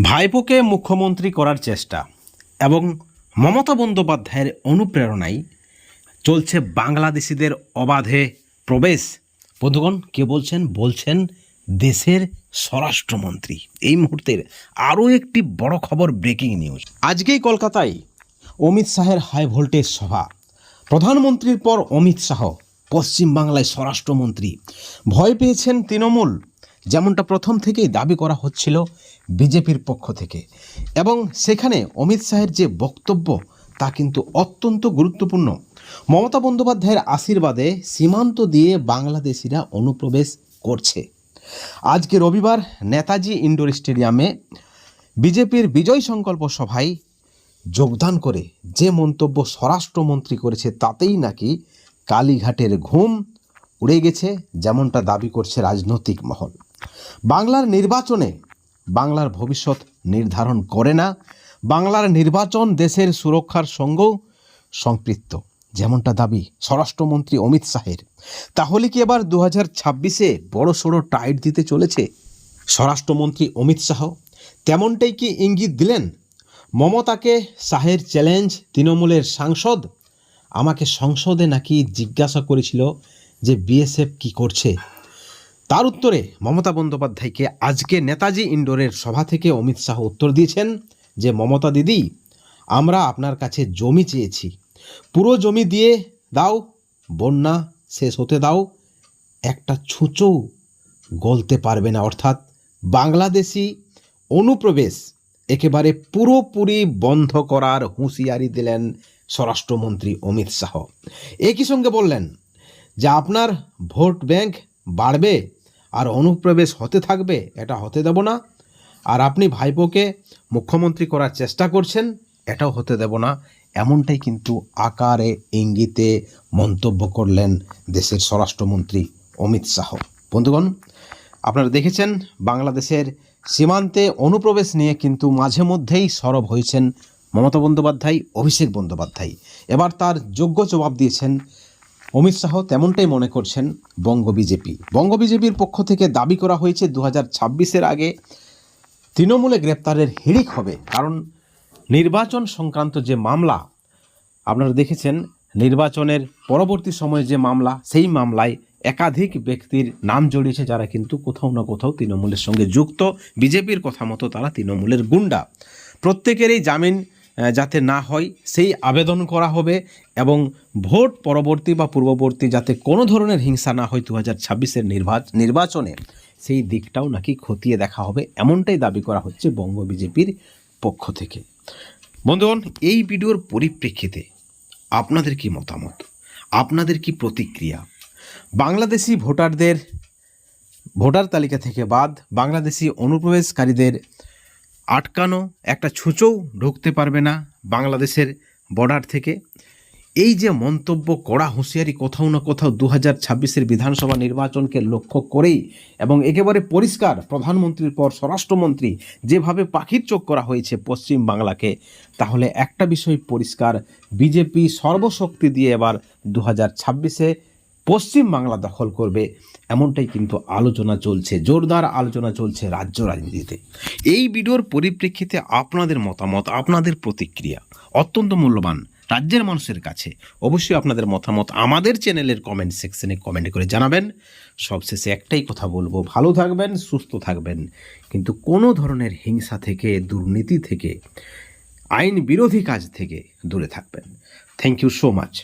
ভাইপোকে মুখ্যমন্ত্রী করার চেষ্টা এবং মমতা বন্দ্যোপাধ্যায়ের অনুপ্রেরণায় চলছে বাংলাদেশিদের অবাধে প্রবেশ। বন্ধুগণ, কে বলছেন? বলছেন দেশের স্বরাষ্ট্রমন্ত্রী। এই মুহূর্তের আরও একটি বড় খবর ব্রেকিং নিউজ। আজকেই কলকাতায় অমিত শাহের হাই ভোল্টেজ সভা। প্রধানমন্ত্রীর পর অমিত শাহ পশ্চিমবাংলায় স্বরাষ্ট্রমন্ত্রী। ভয় পেয়েছেন তৃণমূল। যেমনটা প্রথম থেকেই দাবি করা হচ্ছিল বিজেপির পক্ষ থেকে। এবং সেখানে অমিত শাহের যে বক্তব্য, তা কিন্তু অত্যন্ত গুরুত্বপূর্ণ। মমতা বন্দ্যোপাধ্যায়ের আশীর্বাদে সীমান্ত দিয়ে বাংলাদেশিরা অনুপ্রবেশ করছে। আজকে রবিবার নেতাজি ইন্ডোর স্টেডিয়ামে বিজেপির বিজয় সংকল্প সভায় যোগদান করে যে মন্তব্য স্বরাষ্ট্রমন্ত্রী করেছে, তাতেই নাকি কালীঘাটের ঘুম উড়ে গেছে, যেমনটা দাবি করছে রাজনৈতিক মহল। বাংলার নির্বাচনে বাংলার ভবিষ্যৎ নির্ধারণ করে না, বাংলার নির্বাচন দেশের সুরক্ষার সঙ্গেও সম্পৃক্ত। যেমনটা দাবি স্বরাষ্ট্রমন্ত্রী অমিত শাহের। তাহলে কি এবার দু হাজার ছাব্বিশে বড় সড়ো টাইট দিতে চলেছে স্বরাষ্ট্রমন্ত্রী অমিত শাহ? তেমনটাই কি ইঙ্গিত দিলেন? মমতাকে শাহের চ্যালেঞ্জ, তৃণমূলের সাংসদ? আমাকে সংসদে নাকি জিজ্ঞাসা করেছিল যে বিএসএফ কি করছে? তার উত্তরে মমতা বন্দ্যোপাধ্যায়কে আজকে নেতাজি ইন্ডোরের সভা থেকে অমিত শাহ উত্তর দিয়েছেন যে, মমতা দিদি, আমরা আপনার কাছে জমি চেয়েছি। পুরো জমি দিয়ে দাও, বন্যা শেষ হতে দাও। একটা ছুঁচো গলতে পারবে না। অর্থাৎ বাংলাদেশি অনুপ্রবেশ একেবারে পুরোপুরি বন্ধ করার হুঁশিয়ারি দিলেন স্বরাষ্ট্রমন্ত্রী অমিত শাহ। একই সঙ্গে বললেন যে, আপনার ভোট ব্যাংক বাড়বে আর অনুপ্রবেশ হতে থাকবে, এটা হতে দেব না। আর আপনি ভাইপোকে মুখ্যমন্ত্রী করার চেষ্টা করছেন, এটাও হতে দেব না। এমনটাই কিন্তু আকারে ইঙ্গিতে মন্তব্য করলেন দেশের স্বরাষ্ট্রমন্ত্রী অমিত শাহ। বন্ধুগণ, আপনারা দেখেছেন বাংলাদেশের সীমান্তে অনুপ্রবেশ নিয়ে কিন্তু মাঝে মধ্যেই সরব হয়েছেন মমতা বন্দ্যোপাধ্যায়, অভিষেক বন্দ্যোপাধ্যায়। এবার তার যোগ্য জবাব দিয়েছেন অমিত শাহ তেমনটাই মনে করছেন বঙ্গ বিজেপি। বঙ্গ বিজেপির পক্ষ থেকে দাবি করা হয়েছে দু হাজার আগে তৃণমূলে গ্রেপ্তারের হিড়িক হবে। কারণ নির্বাচন সংক্রান্ত যে মামলা, আপনারা দেখেছেন, নির্বাচনের পরবর্তী সময়ে যে মামলা, সেই মামলায় একাধিক ব্যক্তির নাম জড়িয়েছে যারা কিন্তু কোথাও না কোথাও তৃণমূলের সঙ্গে যুক্ত। বিজেপির কথা মতো তারা তৃণমূলের গুন্ডা। প্রত্যেকেরই জামিন যাতে না হয়, সেই আবেদন করা হবে এবং ভোট পরবর্তী বা পূর্ববর্তী যাতে কোনো ধরনের হিংসা না হয় দু হাজার ছাব্বিশের নির্বাচনে, সেই দিকটাও নাকি খতিয়ে দেখা হবে, এমনটাই দাবি করা হচ্ছে বঙ্গ বিজেপির পক্ষ থেকে। বন্ধুগণ, এই ভিডিওর পরিপ্রেক্ষিতে আপনাদের কি মতামত? আপনাদের কি প্রতিক্রিয়া? বাংলাদেশি ভোটারদের, ভোটার তালিকা থেকে বাদ, বাংলাদেশি অনুপ্রবেশকারীদের আটকানো, একটা ছুঁচোও ঢুকতে পারবে না বাংলাদেশের বর্ডার থেকে। এই যে মন্তব্য কড়া হুঁশিয়ারি কোথাও না কোথাও দু হাজার ছাব্বিশের বিধানসভা নির্বাচনকে লক্ষ্য করেই এবং একেবারে পরিষ্কার প্রধানমন্ত্রীর পর স্বরাষ্ট্রমন্ত্রী যেভাবে পাখির চোখ করা হয়েছে পশ্চিম বাংলাকে, তাহলে একটা বিষয় পরিষ্কার, বিজেপি সর্বশক্তি দিয়ে এবার দু হাজার ছাব্বিশে পশ্চিম বাংলা দখল করবে, এমনটাই কিন্তু আলোচনা চলছে, জোরদার আলোচনা চলছে রাজ্য রাজনীতিতে। এই ভিডিওর পরিপ্রেক্ষিতে আপনাদের মতামত, আপনাদের প্রতিক্রিয়া অত্যন্ত মূল্যবান রাজ্যের মানুষের কাছে। অবশ্যই আপনাদের মতামত আমাদের চ্যানেলের কমেন্ট সেকশনে কমেন্ট করে জানাবেন। সবশেষে একটাই কথা বলব, ভালো থাকবেন, সুস্থ থাকবেন। কিন্তু কোনো ধরনের হিংসা থেকে, দুর্নীতি থেকে, আইন বিরোধী কাজ থেকে দূরে থাকবেন। Thank you so much